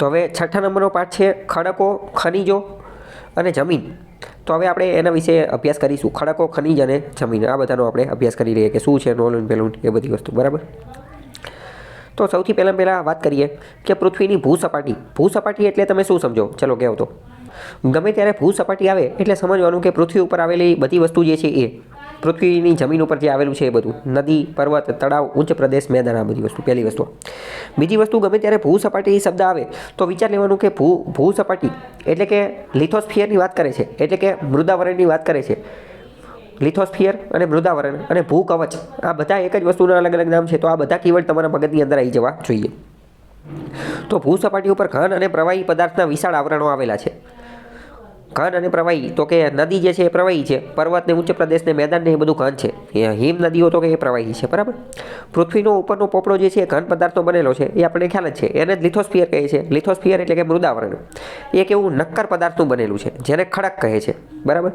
તો હવે છઠ્ઠા નંબરનો પાઠ છે, ખડકો, ખનિજો અને જમીન. તો હવે આપણે એના વિશે અભ્યાસ કરીશું, ખડકો, ખનિજ અને જમીન. આ બધાનો આપણે અભ્યાસ કરી રહીએ કે શું છે નોલુન પેલુન એ બધી વસ્તુ, બરાબર? તો સૌથી પહેલાં પહેલાં વાત કરીએ કે પૃથ્વીની ભૂસપાટી. ભૂસપાટી એટલે તમે શું સમજો? ચલો કહો તો. ગમે ત્યારે ભૂસપાટી આવે એટલે સમજવાનું કે પૃથ્વી ઉપર આવેલી બધી વસ્તુ જે છે એ પૃથ્વીની જમીન ઉપર જે આવેલું છે એ બધું. નદી, પર્વત, તળાવ, ઉચ્ચ પ્રદેશ, મેદાન, આ બધી વસ્તુ, પહેલી વસ્તુ. બીજી વસ્તુ ગમે ત્યારે ભૂસપાટી શબ્દ આવે, તો વિચાર લેવાનું કે ભૂ ભૂસપાટી એટલે કે લિથોસ્ફિયરની વાત કરે છે. એટલે કે મૃદાવરણની વાત કરે છે. લિથોસ્ફિયર અને મૃદાવરણ અને ભૂકવચ આ બધા એક જ વસ્તુના અલગ અલગ નામ છે. તો આ બધા કીવર્ડ તમારા મગજની અંદર આવી જવા જોઈએ. તો ભૂસપાટી ઉપર ઘન અને પ્રવાહી પદાર્થના વિશાળ આવરણો આવેલા છે. ઘન અને પ્રવાહી, તો કે નદી જે છે એ પ્રવાહી છે. પર્વતને ઉચ્ચ પ્રદેશને મેદાનને એ બધું ઘન છે. હિમ નદીઓ તો કે એ પ્રવાહી છે, બરાબર? પૃથ્વીનો ઉપરનો પોપડો જે છે એ ઘન પદાર્થો બનેલો છે, એ આપણને ખ્યાલ જ છે. એને જ લિથોસ્ફિયર કહે છે. લિથોસ્ફિયર એટલે કે મૃદાવરણ. એ એક એવું નક્કર પદાર્થનું બનેલું છે, જેને ખડક કહે છે, બરાબર?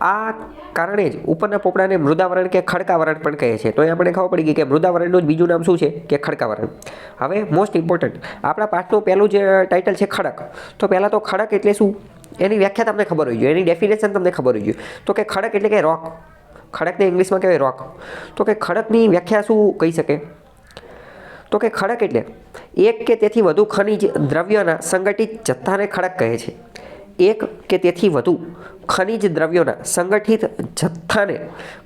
આ કારણે જ ઉપરના પોપડાને મૃદાવરણ કે ખડકાવરણ પણ કહે છે. તો એ આપણે ખબર પડી ગઈ કે મૃદાવરણનું જ બીજું નામ શું છે? કે ખડકાવરણ. હવે મોસ્ટ ઇમ્પોર્ટન્ટ આપણા પાઠનું પહેલું જે ટાઇટલ છે ખડક. તો પહેલાં તો ખડક એટલે શું? એની વ્યાખ્યા તમને ખબર હોવી જોઈએ એની ડેફિનેશન તમને ખબર હોવી જોઈએ તો કે ખડક એટલે કે રોક ખડકને ઇંગ્લિશમાં કહેવાય રોક તો કે ખડકની વ્યાખ્યા શું કહી શકે? તો કે ખડક એટલે એક કે તેથી વધુ ખનિજ દ્રવ્યોના સંગઠિત જથ્થાને ખડક કહે છે. એક કે તેથી વધુ ખનિજ દ્રવ્યોના સંગઠિત જથ્થાને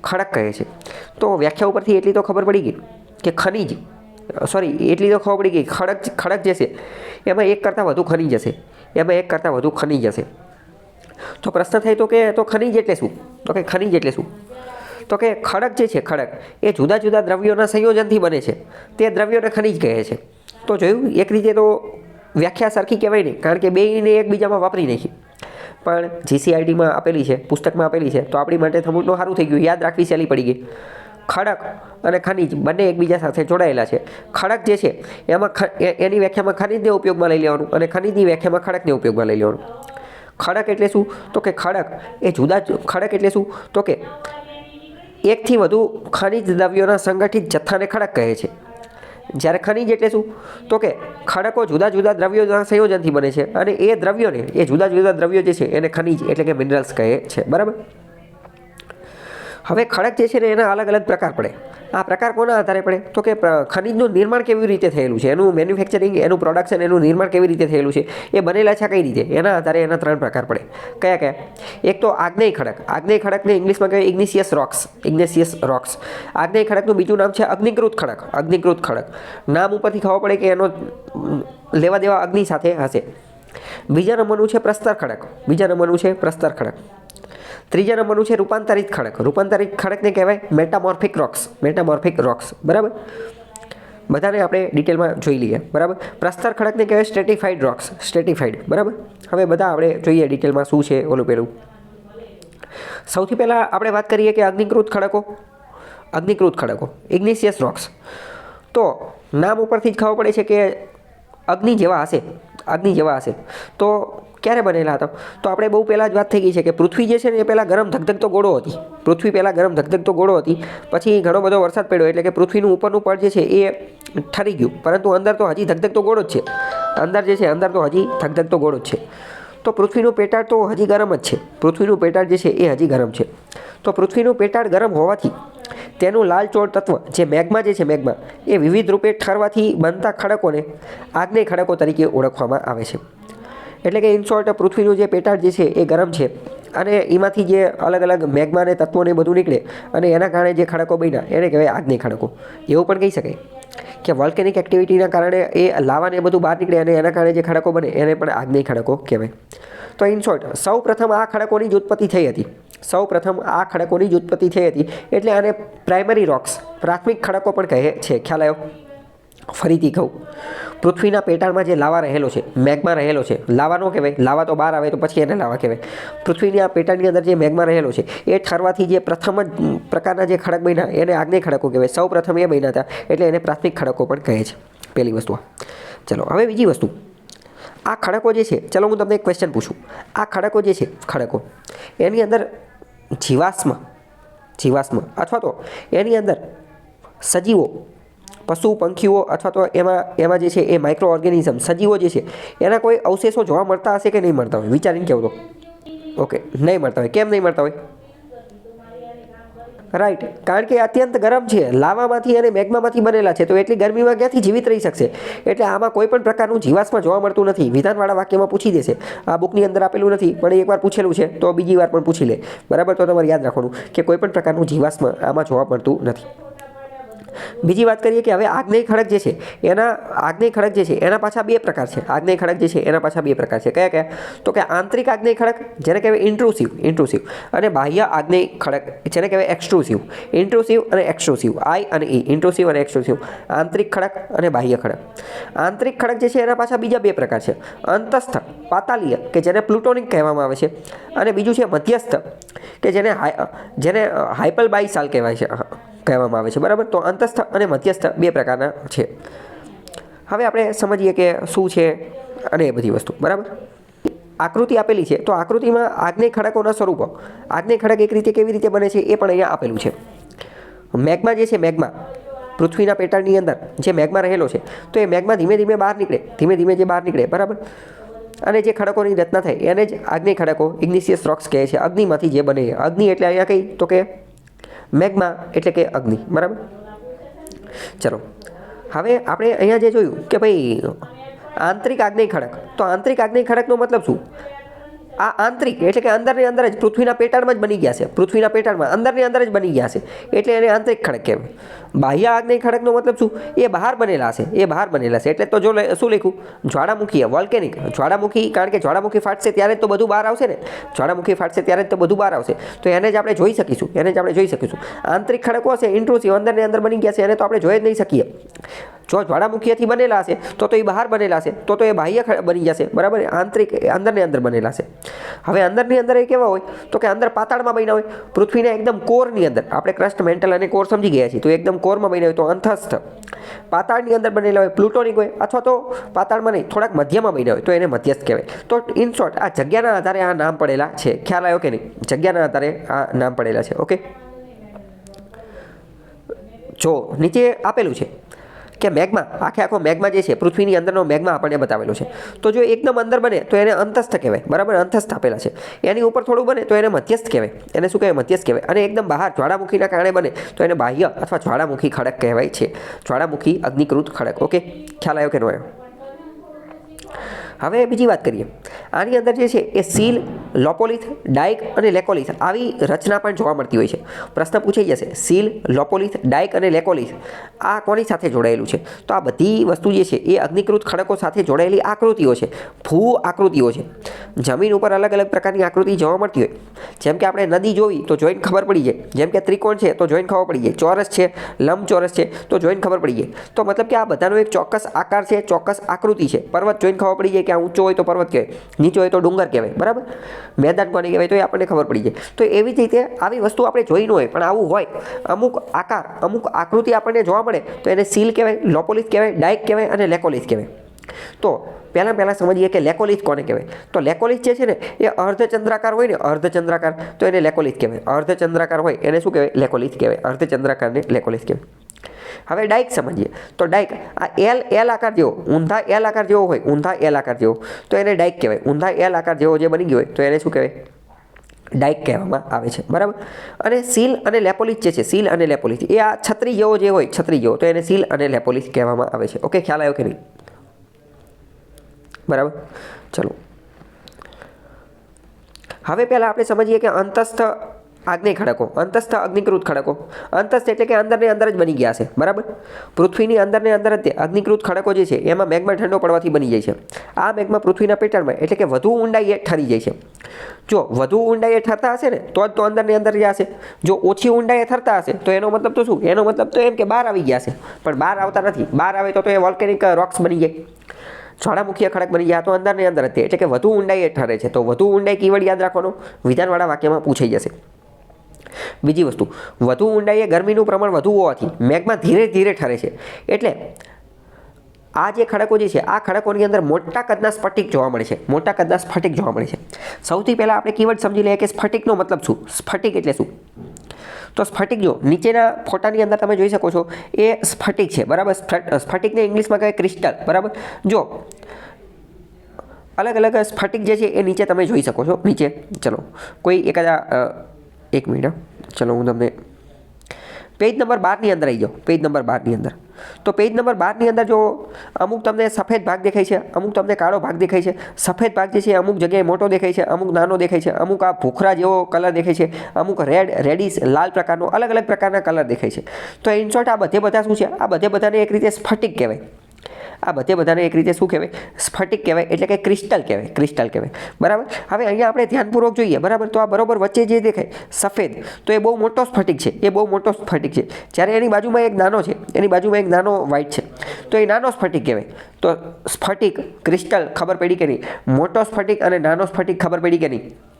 ખડક કહે છે. તો વ્યાખ્યા ઉપરથી એટલી તો ખબર પડી ગઈ કે ખનિજ સોરી એટલી તો ખબર પડી ગઈ, ખડક ખડક જે છે, એમાં એક કરતાં વધુ ખનિજ હશે. એમાં એક કરતાં વધુ ખનિજ હશે. તો પ્રશ્ન થાય તો કે, તો ખનિજ એટલે શું? તો કે ખનિજ એટલે શું? તો કે ખડક જે છે, ખડક, એ જુદા જુદા દ્રવ્યોના સંયોજનથી બને છે. તે દ્રવ્યોને ખનિજ કહે છે. તો જોયું, એક રીતે તો વ્યાખ્યા સરખી કહેવાય નહીં, કારણ કે બેયને એકબીજામાં વાપરી નાખી. પણ જીસીઆઈટીમાં આપેલી છે, પુસ્તકમાં આપેલી છે, તો આપણી માટે થોડું સારું થઈ ગયું, યાદ રાખવી સહેલી પડી ગઈ. ખડક અને ખનિજ બંને એકબીજા સાથે જોડાયેલા છે. ખડક જે છે, એમાં એની વ્યાખ્યામાં ખનિજને ઉપયોગમાં લઈ લેવાનું અને ખનિજની વ્યાખ્યામાં ખડકને ઉપયોગમાં લઈ લેવાનું. ખડક એટલે શું? તો કે ખડક. એ જુદા ખડક એટલે શું? તો કે એકથી વધુ ખનિજ દ્રવ્યોના સંગઠિત જથ્થાને ખડક કહે છે. જ્યારે ખનિજ એટલે શું? તો કે ખડકો જુદા જુદા દ્રવ્યોના સંયોજનથી બને છે અને એ દ્રવ્યોને, એ જુદા જુદા દ્રવ્યો જે છે, એને ખનિજ એટલે કે મિનરલ્સ કહે છે. બરાબર? હવે ખડક જે છે ને, એના અલગ અલગ પ્રકાર પડે. આ પ્રકાર કોના આધારે પડે? તો કે ખનીજનું નિર્માણ કેવી રીતે થયેલું છે? એનું મેન્યુફેક્ચરિંગ એનું પ્રોડક્શન એનું નિર્માણ કેવી રીતે થયેલું છે? એ બનેલા છે કઈ રીતે? એના આધારે એના ત્રણ પ્રકાર પડે. કયા કયા? એક તો આગ્નેય ખડક. આગ્નેય ખડકને ઇંગ્લિશમાં કહેવાય ઇગ્નિશિયસ રોક્સ ઇગ્નેશિયસ રોક્સ આગ્નેય ખડકનું બીજું નામ છે અગ્નિકૃત ખડક. અગ્નિકૃત ખડક. નામ ઉપરથી ખબર પડે કે એનો લેવા દેવા અગ્નિ સાથે હશે. બીજા નંબરનું છે પ્રસ્તર ખડક. બીજા નંબરનું છે પ્રસ્તર ખડક. ત્રીજા નંબરનું છે રૂપાંતરિત ખડક. રૂપાંતરિત ખડકને કહેવાય મેટામોર્ફિક રોક્સ મેટામોર્ફિક રોક્સ બરાબર? બધાને આપણે ડિટેલમાં જોઈ લઈએ. બરાબર? પ્રસ્તર ખડકને કહેવાય સ્ટેટિફાઈડ રોક્સ સ્ટેટિફાઈડ બરાબર? હવે બધા આપણે જોઈએ ડિટેલમાં શું છે ઓલું પેલું. સૌથી પહેલાં આપણે વાત કરીએ કે અગ્નિકૃત ખડકો. અગ્નિકૃત ખડકો. ઇગ્નિશિયસ રોક્સ તો નામ ઉપરથી જ ખબર પડે છે કે અગ્નિ જેવા હશે. અગ્નિ જેવા હશે. તો ક્યારે બનેલા હતા? તો આપણે બહુ પહેલાં જ વાત થઈ ગઈ છે કે પૃથ્વી જે છે ને એ પહેલાં ગરમ ધગધગતો ગોળો હતી. પૃથ્વી પહેલાં ગરમ ધગધગતો ગોળો હતી. પછી ઘણો બધો વરસાદ પડ્યો એટલે કે પૃથ્વીનું ઉપરનું પડ જે છે એ ઠરી ગયું. પરંતુ અંદર તો હજી ધગધગતો ગોળો જ છે. અંદર જે છે, અંદર તો હજી ધગધગતો ગોળો જ છે. તો પૃથ્વીનું પેટાળ તો હજી ગરમ જ છે. પૃથ્વીનું પેટાળ જે છે એ હજી ગરમ છે. તો પૃથ્વીનું પેટાળ ગરમ હોવાથી તેનું લાલચોળ તત્વ જે મેઘમાં જે છે મેઘમાં એ વિવિધ રૂપે ઠરવાથી બનતા ખડકોને આગ્નેય ખડકો તરીકે ઓળખવામાં આવે છે. એટલે કે ઇન શોર્ટ પૃથ્વીનું જે પેટાળ જે છે એ ગરમ છે. અને એમાંથી જે અલગ અલગ મેગ્માને તત્વોને બધું નીકળે અને એના કારણે જે ખડકો બન્યા, એને કહેવાય આગ્નેય ખડકો એવું પણ કહી શકાય કે વોલ્કેનિક એક્ટિવિટીના કારણે એ લાવાને બધું બહાર નીકળે અને એના કારણે જે ખડકો બને, એને પણ આગ્નેય ખડકો કહેવાય. તો ઇન શોર્ટ સૌ પ્રથમ આ ખડકોની જ ઉત્પત્તિ થઈ હતી. સૌ પ્રથમ આ ખડકોની જ ઉત્પત્તિ થઈ હતી. એટલે આને પ્રાઇમરી રોક્સ પ્રાથમિક ખડકો પણ કહે છે. ખ્યાલ આવ્યો? ફરીથી કહું. પૃથ્વીના પેટાળમાં જે લાવા રહેલો છે, મેઘમાં રહેલો છે, લાવા ન કહેવાય, લાવા તો બહાર આવે તો પછી એને લાવા કહેવાય. પૃથ્વીની આ પેટાળની અંદર જે મેઘમાં રહેલો છે, એ ઠરવાથી જે પ્રથમ જ પ્રકારના જે ખડક બન્યા, એને આગ્નેય ખડકો કહેવાય. સૌ પ્રથમ એ બન્યા હતા, એટલે એને પ્રાથમિક ખડકો પણ કહે છે. પહેલી વસ્તુ. ચલો, હવે બીજી વસ્તુ. આ ખડકો જે છે, ચલો હું તમને એક ક્વેશ્ચન પૂછું. આ ખડકો જે છે, ખડકો, એની અંદર જીવાશ્મ જીવાશ્મ, અથવા તો એની અંદર સજીવો પશુ, પંખીઓ અથવા તો એમાં એમાં જે છે એ માઇક્રો ઓર્ગેનિઝમ સજીવો જે છે, એના કોઈ અવશેષો જોવા મળતા હશે કે નહીં મળતા હોય? વિચારીને કહેવું તો? ઓકે નહીં મળતા હોય. કેમ નહીં મળતા હોય? રાઈટ કારણ કે અત્યંત ગરમ છે. લાવામાંથી અને મેગ્મામાંથી બનેલા છે. તો એટલી ગરમીમાં ક્યાંથી જીવિત રહી શકશે? એટલે આમાં કોઈ પણ પ્રકારનું જીવાશ્મ જોવા મળતું નથી. વિધાનવાળા વાક્યમાં પૂછી દેશે. આ બુકની અંદર આપેલું નથી, પણ એકવાર પૂછેલું છે, તો બીજી વાર પણ પૂછી લે. બરાબર? તો તમારે યાદ રાખવાનું કે કોઈ પણ પ્રકારનું જીવાશ્મ આમાં જોવા મળતું નથી. બીજી વાત કરીએ કે હવે આગ્નેય ખડક જે છે, એના આગ્નેય ખડક જે છે, એના પાછા બે પ્રકાર છે. આગ્નેય ખડક જે છે, એના પાછા બે પ્રકાર છે. કયા કયા? તો કે આંતરિક આગ્નેય ખડક, જેને કહેવાય ઇન્ટ્રુસિવ ઇન્ટ્રુસિવ અને બાહ્ય આગ્નેય ખડક, જેને કહેવાય એક્સટ્રુસિવ ઇન્ટ્રુસિવ અને એક્સ્ટ્રુસિવ આઈ અને ઈ ઇન્ટ્રુસિવ અને એક્સ્ટ્રુસિવ આંતરિક ખડક અને બાહ્ય ખડક. આંતરિક ખડક જે છે, એના પાછા બીજા બે પ્રકાર છે. અંતસ્થ, પાતાલીય, કે જેને પ્લુટોનિક કહેવામાં આવે છે. અને બીજું છે મધ્યસ્થ, કે જેને જેને હાઇપલ બાઇસાલ કહેવાય છે. કહેવામાં આવે છે. બરાબર? તો અંતસ્થ અને મધ્યસ્થ બે પ્રકારના છે. હવે આપણે સમજીએ કે શું છે અને એ બધી વસ્તુ. બરાબર? આકૃતિ આપેલી છે. તો આકૃતિમાં આગ્નેય ખડકોના સ્વરૂપો. આજ્ઞે ખડક એક રીતે કેવી રીતે બને છે એ પણ અહીંયા આપેલું છે. મેઘમાં જે છે મેઘમાં પૃથ્વીના પેટાળની અંદર જે મેઘમાં રહેલો છે, તો એ મેઘમાં ધીમે ધીમે બહાર નીકળે. ધીમે ધીમે જે બહાર નીકળે. બરાબર? અને જે ખડકોની રચના થાય, એને જ આગ્નેય ખડકો ઇગ્નિશિયસ રોક્સ કહે છે. અગ્નિમાંથી જે બને અગ્નિ એટલે અહીંયા કઈ? તો કે મેગ્મા એટલે કે અગ્નિ, બરાબર? ચલો, હવે આપણે અહીંયા જે જોયું કે ભાઈ આંતરિક આગ્નેય ખડક, તો આંતરિક આગ્નેય ખડકનો મતલબ શું? આ આંતરિક એટલે કે અંદરની અંદર જ પૃથ્વીના પેટાળમાં જ બની ગયા છે, પૃથ્વીના પેટાળમાં, અંદરની અંદર જ બની ગયા છે, એટલે એને આંતરિક ખડક કહેવાય. બાહ્ય આગ્નેય ખડકનો મતલબ શું? એ બહાર બનેલા છે, એ બહાર બનેલા છે. એટલે તો જો શું લખ્યું? જ્વાળામુખી વોલ્કેનિક જ્વાળામુખી, કારણ કે જ્વાળામુખી ફાટશે ત્યારે જ તો બધું બહાર આવશે ને? જ્વાળામુખી ફાટશે ત્યારે જ તો બધું બહાર આવશે. તો એને જ આપણે જોઈ શકીશું, એને જ આપણે જોઈ શકીશું. આંતરિક ખડકો હશે ઇન્ટ્રુસિવ અંદરની અંદર બની ગયા છે, એને તો આપણે જોઈ જ નહીં શકીએ. જો જ્વાળામુખીથી બનેલા હશે તો તો એ બહાર બનેલા છે, તો તો એ બાહ્ય બની જશે, બરાબર? આંતરિક અંદરની અંદર બનેલા છે. હવે અંદરની અંદર એ કેવા હોય? તો કે અંદર પાતાળમાં બન્યા હોય. પૃથ્વીના એકદમ કોરની અંદર. આપણે ક્રસ્ટ મેન્ટલ અને કોર સમજી ગયા છીએ. તો એકદમ કોરમાં બન્યા હોય તો અંતસ્થ. પાતાળની અંદર બનેલા હોય પ્લુટોનિક હોય અથવા તો પાતાળમાં નહીં, થોડાક મધ્યમાં બન્યા હોય તો એને મધ્યસ્થ કહેવાય. તો ઇન શોર્ટ આ જગ્યાના આધારે આ નામ પડેલા છે. ખ્યાલ આવ્યો કે નહીં? જગ્યાના આધારે આ નામ પડેલા છે. ઓકે જો, નીચે આપેલું છે. કે મેઘમાં, આખે આખો મેઘમાં જે છે, પૃથ્વીની અંદરનો મેઘમાં આપણને બતાવેલો છે. તો જો એકદમ અંદર બને, તો એને અંતસ્થ કહેવાય. બરાબર? અંતસ્થ આપેલા છે. એની ઉપર થોડું બને, તો એને મધ્યસ્થ કહેવાય. એને શું કહેવાય? મધ્યસ્થ કહેવાય. અને એકદમ બહાર જ્વાળામુખીના કારણે બને, તો એને બાહ્ય અથવા જ્વાળામુખી ખડક કહેવાય છે. જ્વાળામુખી, અગ્નિકૃત ખડક. ઓકે? ખ્યાલ આવ્યો કે ન આવ્યો? હવે બીજી વાત કરીએ. આની અંદર જે છે, એ સીલ લોપોલિથ, ડાઇક અને લેકોલિથ આવી રચના પણ જોવા મળતી હોય છે. પ્રશ્ન પૂછાઈ જશે, સીલ, લોપોલિથ, ડાઇક અને લેકોલિથ, આ કોની સાથે જોડાયેલું છે? તો આ બધી વસ્તુ જે છે, એ અગ્નિકૃત ખડકો સાથે જોડાયેલી આકૃતિઓ છે, ભૂ આકૃતિઓ છે. જમીન ઉપર અલગ અલગ પ્રકારની આકૃતિ જોવા મળતી હોય. જેમ કે આપણે નદી જોઈ તો જોઈને ખબર પડી જાય. જેમ કે ત્રિકોણ છે, તો જોઈને ખબર પડી જાય. ચોરસ છે, લંબચોરસ છે, તો જોઈને ખબર પડી જાય. તો મતલબ કે આ બધાનો એક ચોક્કસ આકાર છે, ચોક્કસ આકૃતિ છે. પર્વત જોઈને ખબર પડી જાય કે આ ઊંચો હોય તો પર્વત કહેવાય, નીચો હોય તો ડુંગર કહેવાય. બરાબર? મેદાન નહીં કહેવાય તો એ આપણને ખબર પડી જાય. તો એવી જ રીતે આવી વસ્તુ આપણે જોઈ ન હોય, પણ આવું હોય, અમુક આકાર, અમુક આકૃતિ આપણને જોવા મળે, તો એને સીલ કહેવાય લોપોલિસ કહેવાય ડાયક કહેવાય અને લેકોલિસ કહેવાય. તો પહેલાં પહેલાં સમજીએ કે લેકોલિસ કોને કહેવાય? તો લેકોલિસ જે છે ને, એ અર્ધચંદ્રાકાર હોય ને, અર્ધચંદ્રાકાર, તો એને લેકોલિસ કહેવાય. અર્ધચંદ્રાકાર હોય, એને શું કહેવાય? લેકોલિસ કહેવાય. અર્ધચંદ્રાકારને લેકોલિસ કહેવાય. હવે ડાઇક સમજીએ. તો ડાઇક, આ એલ એલ આકાર જેવો, ઊંધા એલ આકાર જેવો હોય, ઊંધા એલ આકાર જેવો, તો એને ડાઇક કહેવાય. ઊંધા એલ આકાર જેવો જે બની ગયો હોય, તો એને શું કહેવાય? ડાઇક કહેવામાં આવે છે. બરાબર? અને સીલ અને લેપોલિથ જે છે, સીલ અને લેપોલિથ એ આ છત્રી જેવો જે હોય, છત્રી જેવો, તો એને સીલ અને લેપોલિથ કહેવામાં આવે છે. ઓકે, ખ્યાલ આવ્યો કે નહીં? બરાબર? ચલો. હવે પહેલાં આપણે સમજીએ કે અંતસ્થ આગ્નેય ખડકો, અંતસ્થ અગ્નિકૃત ખડકો. અંતસ્થ એટલે કે અંદરને અંદર જ બની ગયા છે, બરાબર? પૃથ્વીની અંદરને અંદર જ અગ્નિકૃત ખડકો જે છે, એમાં મેઘમાં ઠંડો પડવાથી બની જાય છે. આ મેઘમાં પૃથ્વીના પેટર્નમાં એટલે કે વધુ ઊંડાઈએ ઠરી જાય છે. જો વધુ ઊંડાઈએ ઠરતા હશે ને, તો જ તો અંદરની અંદર જશે જો ઓછી ઊંડાઈએ ઠરતા હશે, તો એનો મતલબ તો શું? એનો મતલબ તો એમ કે બહાર આવી ગયા છે. પણ બહાર આવતા નથી. બહાર આવે તો તો એ વોલ્કેનિક રોક્સ બની જાય. જ્વાળામુખીય ખડક બની ગયા તો અંદરની અંદર હતી એટલે કે વધુ ઊંડાઈએ ઠરે છે. તો વધુ ઊંડાઈ કીવડ યાદ રાખવાનો? વિધાનવાળા વાક્યમાં પૂછાઈ જશે. બીજી વસ્તુ, વધુ ઊંડાઈએ ગરમીનું પ્રમાણ વધુ હોવાથી મેઘમાં ધીરે ધીરે ઠરે છે. એટલે આ જે ખડકો જે છે, આ ખડકોની અંદર મોટા કદના સ્ફટિક જોવા મળે છે. મોટા કદના સ્ફટિક જોવા મળે છે. સૌથી પહેલાં આપણે કીવર્ડ સમજી લઈએ કે સ્ફટિકનો મતલબ શું? સ્ફટિક એટલે શું? તો સ્ફટિક જો નીચેના ફોટાની અંદર તમે જોઈ શકો છો, એ સ્ફટિક છે. બરાબર? સ્ફટ- સ્ફટિકને ઇંગ્લિશમાં કહે ક્રિસ્ટલ. બરાબર? જો અલગ અલગ સ્ફટિક જે છે, એ નીચે તમે જોઈ શકો છો. નીચે, ચલો. કોઈ એકાદા એક મિનિટ. ચલો, હું તમને પેજ નંબર બારની અંદર આવી જાઓ પેજ નંબર બારની અંદર. તો પેજ નંબર બારની અંદર જો અમુક તમને સફેદ ભાગ દેખાય છે, અમુક તમને કાળો ભાગ દેખાય છે, સફેદ ભાગ જે છે અમુક જગ્યાએ મોટો દેખાય છે, અમુક નાનો દેખાય છે, અમુક આ ભૂખરા જેવો કલર દેખાય છે, અમુક રેડ રેડિશ લાલ પ્રકારનો અલગ અલગ પ્રકારના કલર દેખાય છે. તો ઇનશોર્ટ આ બધે બધા શું છે? આ બધે બધાને એક રીતે સ્ફટિક કહેવાય. આ બધે બધાને એક રીતે શું કહેવાય? સ્ફટિક કહેવાય, એટલે કે ક્રિસ્ટલ કહેવાય ક્રિસ્ટલ કહેવાય. બરાબર? હવે અહીંયા આપણે ધ્યાનપૂર્વક જોઈએ, બરાબર? તો આ બરોબર વચ્ચે જે દેખાય, સફેદ, તો એ બહુ મોટો સ્ફટિક છે, એ બહુ મોટો સ્ફટિક છે. જ્યારે એની બાજુમાં એક નાનો છે, એની બાજુમાં એક નાનો વ્હાઇટ છે. તો એ નાનો સ્ફટિક કહેવાય. તો સ્ફટિક, ક્રિસ્ટલ ખબર પડી કે નહીં? મોટો સ્ફટિક અને નાનો સ્ફટિક ખબર પડી કે નહીં?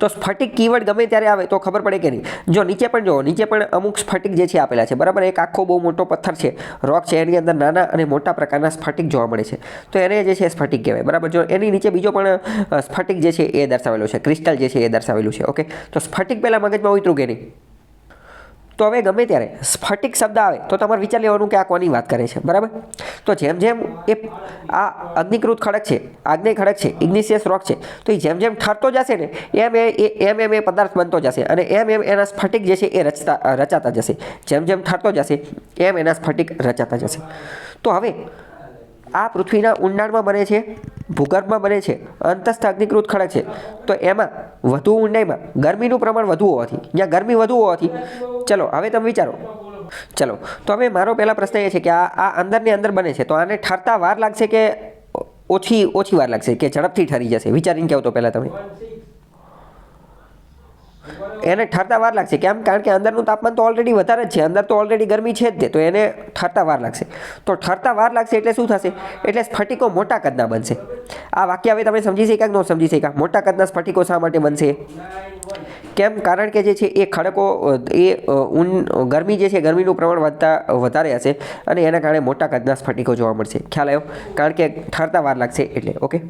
તો સ્ફટિક કીવર્ડ ગમે ત્યારે આવે તો ખબર પડે કે નહીં. જો નીચે પણ જો નીચે પણ અમુક સ્ફટિક જે છે આપેલા છે. બરાબર? એક આખો બહુ મોટો પથ્થર છે. રોક છે, એની અંદર નાના અને મોટા પ્રકારના સ્ફટિક જોવા મળે છે. તો એને જે છે સ્ફટિક કહેવાય. બરાબર? જો એની નીચે બીજો પણ સ્ફટિક જે છે એ દર્શાવેલો છે. ક્રિસ્ટલ જે છે એ દર્શાવેલું છે. ઓકે? તો સ્ફટિક પહેલાં મગજમાં ઉતરું કે નહીં? તો હવે ગમે ત્યારે સ્ફટિક શબ્દ આવે તો તમારે વિચાર લેવાનું કે આ કોની વાત કરે છે, બરાબર? તો જેમ જેમ એ આ અગ્નિકૃત ખડક છે આગ્નેય ખડક છે ઇગ્નિશિયસ રોક છે, તો એ જેમ જેમ ઠરતો જશે ને, એમ એ, એમ એમ એ પદાર્થ બનતો જશે અને એમ એમ એના સ્ફટિક જે છે એ રચતા, રચાતા જશે. જેમ જેમ ઠરતો જશે, એમ એના સ્ફટિક રચાતા જશે. તો હવે આ પૃથ્વીના ઊંડાણમાં બને છે, ભૂગર્ભમાં બને છે અંતસ્થ અગ્નિકૃત ખડક છે. તો એમાં વધુ ઊંડાઈમાં ગરમીનું પ્રમાણ વધુ હોવાથી, જ્યાં ગરમી વધુ હોવાથી, ચલો, હવે તમે વિચારો. ચલો, તો હવે મારો પહેલા પ્રશ્ન એ છે કે આ આ અંદરની અંદર બને છે, તો આને ઠરતા વાર લાગશે કે ઓછી ઓછી વાર લાગશે કે ઝડપથી ઠરી જશે? વિચારીને કહો તો પહેલાં તમે. એને ઠરતા વાર લાગશે. કેમ? કારણ કે અંદરનું તાપમાન તો ઓલરેડી વધારે જ છે. અંદર તો ઓલરેડી ગરમી છે જ તે તો એને ઠરતા વાર લાગશે. તો ઠરતા વાર લાગશે એટલે શું થશે? એટલે સ્ફટિકો મોટા કદના બનશે. આ વાક્ય હવે તમે સમજી શક્યા કે ન સમજી શક્યા? મોટા કદના સ્ફટિકો શા માટે બનશે? કેમ? કારણ કે જે છે એ ખડકો, એ ઊન, ગરમી જે છે ગરમીનું પ્રમાણ વધતા, વધારે હશે અને એના કારણે મોટા કદના સ્ફટિકો જોવા મળશે. ખ્યાલ આવ્યો? કારણ કે ઠરતા વાર લાગશે એટલે. ઓકે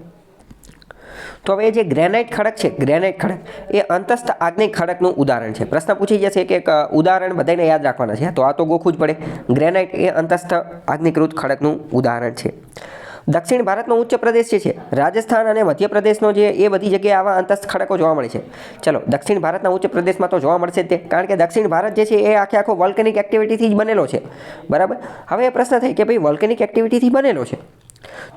તો હવે જે ગ્રેનાઇટ ખડક છે ગ્રેનાઇટ ખડક, એ અંતસ્થ આગ્નેય ખડકનું ઉદાહરણ છે. પ્રશ્ન પૂછી જશે કે એક ઉદાહરણ બધાને યાદ રાખવાના છે. તો આ તો ગોખવું જ પડે. ગ્રેનાઇટ એ અંતસ્થ આગ્નેયકૃત ખડકનું ઉદાહરણ છે. દક્ષિણ ભારતનો ઉચ્ચ પ્રદેશ જે છે, રાજસ્થાન અને મધ્યપ્રદેશનો જે એ બધી જગ્યાએ આવા અંતસ્થ ખડકો જોવા મળે છે. ચલો, દક્ષિણ ભારતના ઉચ્ચ પ્રદેશમાં તો જોવા મળશે તે. કારણ કે દક્ષિણ ભારત જે છે, એ આખે આખો વોલ્કેનિક એક્ટિવિટીથી જ બનેલો છે. બરાબર? હવે એ પ્રશ્ન થાય કે ભાઈ વોલ્કેનિક એક્ટિવિટીથી બનેલો છે.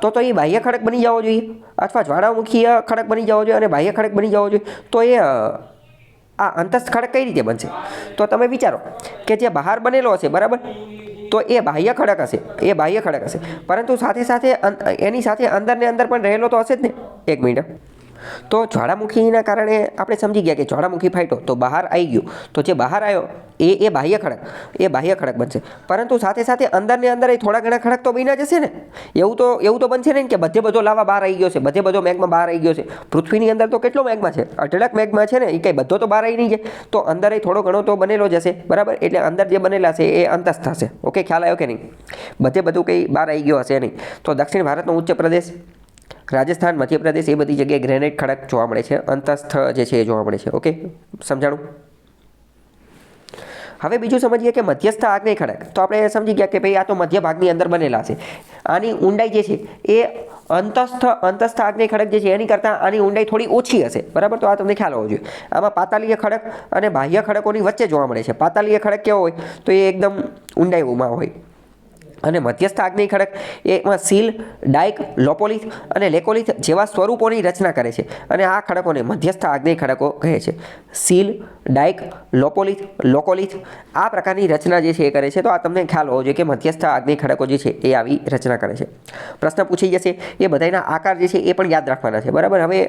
તો તો એ બાહ્ય ખડક બની જવો જોઈએ. અથવા જ્વાળામુખીય ખડક બની જવો જોઈએ અને બાહ્ય ખડક બની જવો જોઈએ. તો એ આ અંતસ્થ ખડક કઈ રીતે બનશે? તો તમે વિચારો કે જે બહાર બનેલો હશે, બરાબર? તો એ બાહ્ય ખડક હશે, એ બાહ્ય ખડક હશે. પરંતુ સાથે સાથે એની સાથે અંદર ને અંદર પણ રહેલો તો હશે જ ને? એક મિનિટ. તો જ્વાળામુખીના કારણે આપણે સમજી ગયા કે જ્વાળામુખી ફાટ્યો તો બહાર આવી ગયું. તો જે બહાર આવ્યો, એ એ બાહ્ય ખડક, એ બાહ્ય ખડક બનશે. પરંતુ સાથે સાથે અંદરને અંદર એ થોડા ઘણા ખડક તો બન્યા જશે ને? એવું તો એવું તો બનશે ને કે બધે બધો લાવા બહાર આવી ગયો છે, બધે બધો મેઘમાં બહાર આવી ગયો છે. પૃથ્વીની અંદર તો કેટલો મેઘમાં છે? અઢળક મેઘમાં છે ને? એ કંઈ બધો તો બહાર આવી નહીં જાય. તો અંદર એ થોડો ઘણો તો બનેલો જ હશે બરાબર? એટલે અંદર જે બનેલા છે એ અંતસ્થ થશે. ઓકે, ખ્યાલ આવ્યો કે નહીં? બધે બધું કંઈ બહાર આવી ગયો હશે નહીં. તો દક્ષિણ ભારતનો ઉચ્ચ પ્રદેશ રાજસ્થાન, મધ્યપ્રદેશ એ બધી જગ્યાએ ગ્રેનાઇટ ખડક જોવા મળે છે. અંતસ્થ જે છે એ જોવા મળે છે. ઓકે સમજાણું? હવે બીજું સમજીએ કે મધ્યસ્થ આગ્નેય ખડક. તો આપણે સમજી ગયા કે ભાઈ આ તો મધ્ય ભાગની અંદર બનેલા છે. આની ઊંડાઈ જે છે એ અંતસ્થ અંતસ્થ આગ્નેય ખડક જે છે એની કરતાં આની ઊંડાઈ થોડી ઓછી હશે. બરાબર? તો આ તમને ખ્યાલ હોવો જોઈએ. આમાં પાતાલીય ખડક અને બાહ્ય ખડકોની વચ્ચે જોવા મળે છે. પાતાલીય ખડક કેવો હોય? તો એ એકદમ ઊંડાઈમાં હોય. અને મધ્યસ્થ આગ્નેય ખડક એમાં સીલ, ડાઇક, લોપોલિથ અને લેકોલિથ જેવા સ્વરૂપોની રચના કરે છે અને આ ખડકોને મધ્યસ્થ આગ્નેય ખડકો કહે છે. સીલ, ડાઇક, લોપોલિથ, લોકોલિથ આ પ્રકારની રચના જે છે એ કરે છે. તો આ તમને ખ્યાલ હોવો જોઈએ કે મધ્યસ્થ આગ્નેય ખડકો જે છે એ આવી રચના કરે છે. પ્રશ્ન પૂછી જશે, એ બધાના આકાર જે છે એ પણ યાદ રાખવાના છે. બરાબર? હવે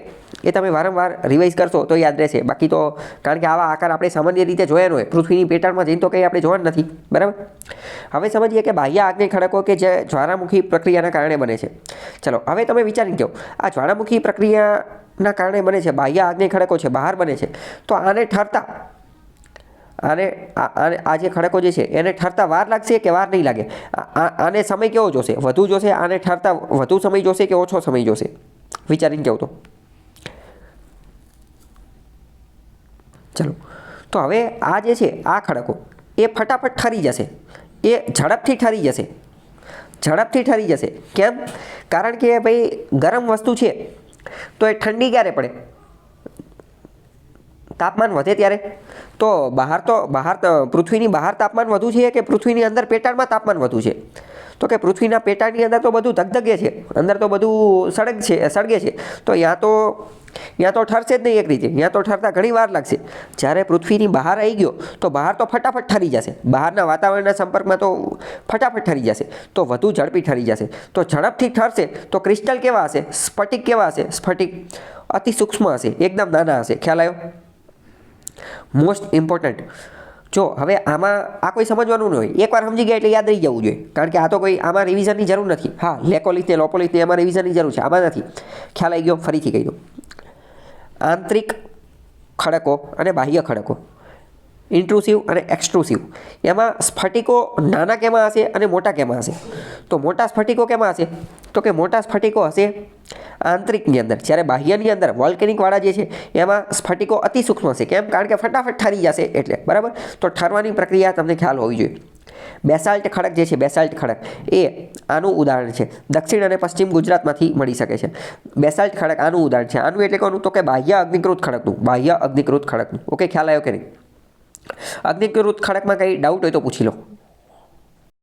એ તમે વારંવાર રિવાઇઝ કરશો તો યાદ રહેશે. બાકી તો કારણ કે આવા આકાર આપણે સામાન્ય રીતે જોયા હોય. પૃથ્વીની પેટાળમાં જઈને તો કંઈ આપણે જોવા નથી. બરાબર? હવે સમજીએ કે બાહ્ય આગ્નેય ખડકો કે જે જ્વાળામુખી પ્રક્રિયાના કારણે બને છે. ચલો, હવે તમે વિચારી કહો આ જ્વાળામુખી પ્રક્રિયાના કારણે બને છે, બાહ્ય આગની ખડકો છે, બહાર બને છે. તો આને ઠરતા, આને, આ, આને- આ જે ખડકો જે છે, એને ઠરતા વાર લાગશે કે વાર નહીં લાગે? આને સમય કેવો જોશે? વધુ જોશે? આને ઠરતા વધુ સમય જોશે કે ઓછો સમય જોશે? વિચારીને કહું તો? ચલો, તો હવે આ જે છે, આ ખડકો એ ફટાફટ ઠરી જશે. એ ઝડપથી ઠરી જશે. ઝડપથી ઠરી જશે. કેમ? કારણ કે ભાઈ ગરમ વસ્તુ છે. તો એ ઠંડી ક્યારે પડે? તાપમાન વધે ત્યારે? તો બહાર તો બહાર પૃથ્વીની બહાર તાપમાન વધુ છે કે પૃથ્વીની અંદર પેટાળમાં તાપમાન વધુ છે? તો કે પૃથ્વીના પેટાની અંદર તો બધું ધગધગે છે, અંદર તો બધું સળગ છે, સળગે છે. તો ત્યાં તો ત્યાં તો ઠરશે જ નહીં એક રીતે ત્યાં તો ઠરતા ઘણી વાર લાગશે. જ્યારે પૃથ્વીની બહાર આવી ગયો, તો બહાર તો ફટાફટ ઠરી જશે. બહારના વાતાવરણના સંપર્કમાં તો ફટાફટ ઠરી જશે. તો વધુ ઝડપી ઠરી જશે. તો ઝડપથી ઠરશે, તો ક્રિસ્ટલ કેવા હશે? સ્ફટિક કેવા હશે? સ્ફટિક અતિ સૂક્ષ્મ હશે, એકદમ નાના હશે. ખ્યાલ આવ્યો? મોસ્ટ ઇમ્પોર્ટન્ટ જો હવે આમાં આ કોઈ સમજવાનું ન હોય. એકવાર સમજી ગયા એટલે યાદ રહી જવું જોઈએ. કારણ કે આ તો કોઈ આમાં રિવિઝનની જરૂર નથી. હા. લેકોલિસ ને લોપોલિસ ને એમાં રિવિઝનની જરૂર છે. આમાં નથી. ખ્યાલ આવી ગયો? ફરીથી કહી દઉં. આંતરિક ખડકો અને બાહ્ય ખડકો. ઇન્ટ્રુસિવ અને એક્સટ્રુસિવ એમાં સ્ફટિકો નાના કેમાં હશે અને મોટા કેમાં હશે? તો મોટા સ્ફટિકો કેમાં હશે? તો કે મોટા સ્ફટિકો હશે આંતરિકની અંદર. જ્યારે બાહ્યની અંદર, વોલ્કેનિકવાળા જે છે, એમાં સ્ફટિકો અતિ સૂક્ષ્મ હશે. કેમ? કારણ કે ફટાફટ ઠરી જશે એટલે. બરાબર? તો ઠરવાની પ્રક્રિયા તમને ખ્યાલ હોવી જોઈએ. બેસાલ્ટ ખડક જે છે, બેસાલ્ટ ખડક, એ આનું ઉદાહરણ છે. દક્ષિણ અને પશ્ચિમ ગુજરાતમાંથી મળી શકે છે. બેસાલ્ટ ખડક આનું ઉદાહરણ છે. આનું એટલે કોનું? તો કે બાહ્ય અગ્નિકૃત ખડકનું. બાહ્ય અગ્નિકૃત ખડકનું. ઓકે, ખ્યાલ આવ્યો કે નહીં? અગ્નિકૃત ખડકમાં કંઈ ડાઉટ હોય તો પૂછી લો.